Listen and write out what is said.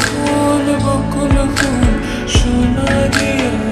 ফুল বকুল ফুল সোনা দিয়া